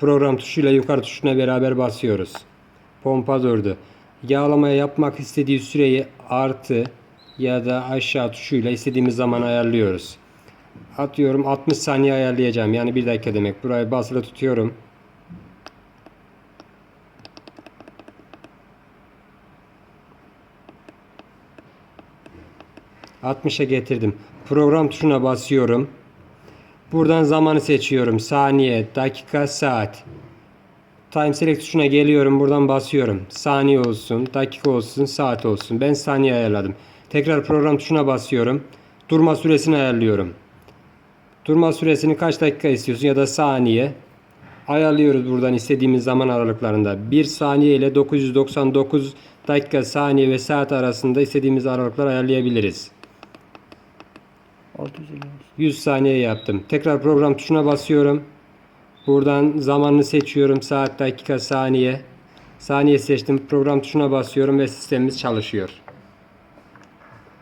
Program tuşuyla yukarı tuşuna beraber basıyoruz. Pompa durdu. Yağlama yapmak istediği süreyi artı ya da aşağı tuşuyla istediğimiz zaman ayarlıyoruz. Atıyorum 60 saniye ayarlayacağım. Yani 1 dakika demek. Burayı basılı tutuyorum. ...60'a getirdim. Program tuşuna basıyorum. Buradan zamanı seçiyorum. Saniye, dakika, saat. Time select tuşuna geliyorum. Buradan basıyorum. Saniye olsun, dakika olsun, saat olsun. Ben saniye ayarladım. Tekrar program tuşuna basıyorum. Durma süresini ayarlıyorum. Durma süresini kaç dakika istiyorsun ya da saniye. Ayarlıyoruz buradan istediğimiz zaman aralıklarında. 1 saniye ile 999 dakika, saniye ve saat arasında istediğimiz aralıklar ayarlayabiliriz. 650 olsun. 100 saniye yaptım. Tekrar program tuşuna basıyorum. Buradan zamanını seçiyorum. Saat, dakika, saniye. Saniye seçtim. Program tuşuna basıyorum ve sistemimiz çalışıyor.